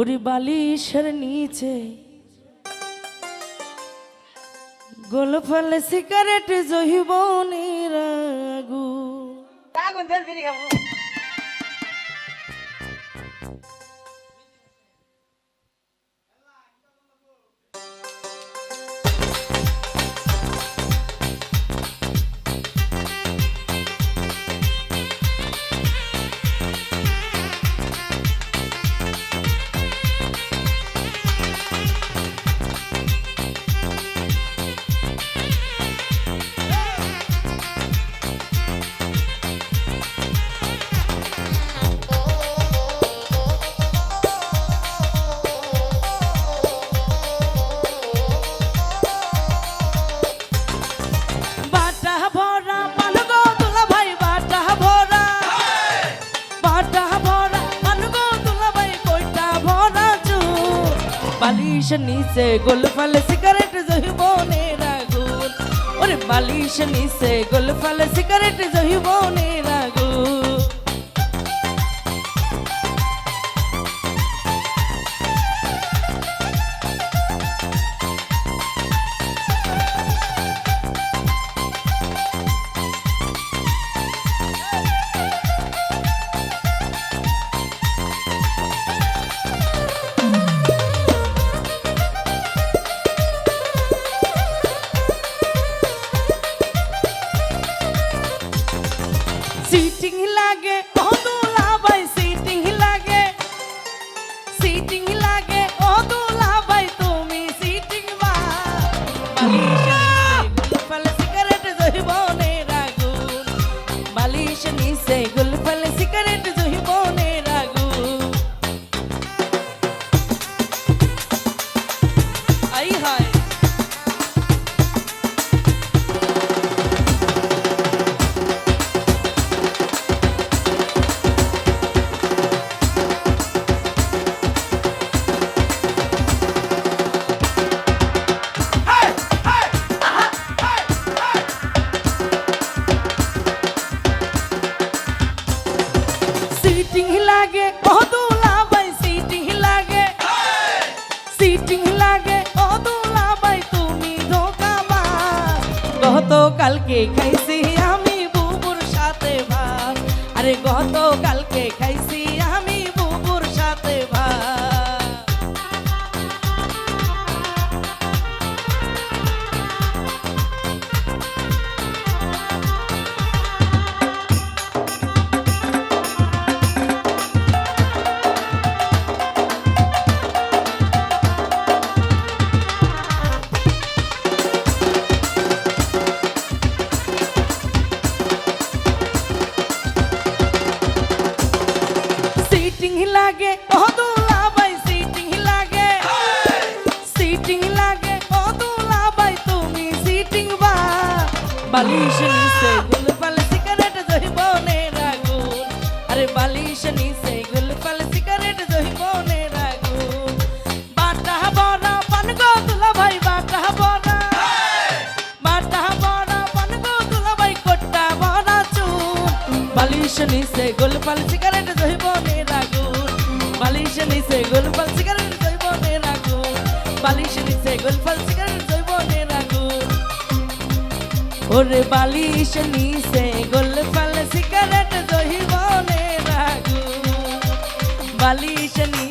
ওরে বালিশের নিচে। গোল ফলে সিগারেট জহিবনের আগু আগুন বিড়ি খাব। বালিশ নিচে, গোল ফালে সিগারেট জহিবনের রাগুন ওরে বালিশ নিচে, গোল ফালে সিগারেট জহি বনে সিটিং সিটিং লাগে ও দুলা তুমি ধোকাবা গত কালকে খাইছি আমি বুবুর সাথে ভাত। আরে গত সিটিং লাগে ও দুলা ভাই সিটিং লাগে সিটিং লাগে ও দুলা ভাই তুমি সিটিং বা বালিশ নিচে গুলফাল সিগারেট জহিবনের আগুন আরে বালিশ নিচে গুলফাল সিগারেট জহিবনের আগুন বাটা বড়া পান গো দুলা ভাই বাটা বড়া বাটা বড়া পান গো দুলা ভাই কোট্টা বড়া চুন বালিশ নিচে গোলপাল সিগারেট জহিবনের আগুন বালিশ নিচে গোলপাল সিগারেট জহিবনের আগুন বালিশ নিচে গোলপাল সিগারেট জহিবনের আগুন ওরে বালিশ নিচে গোলপাল সিগারেট জহিবনের আগুন বালিশ নিচে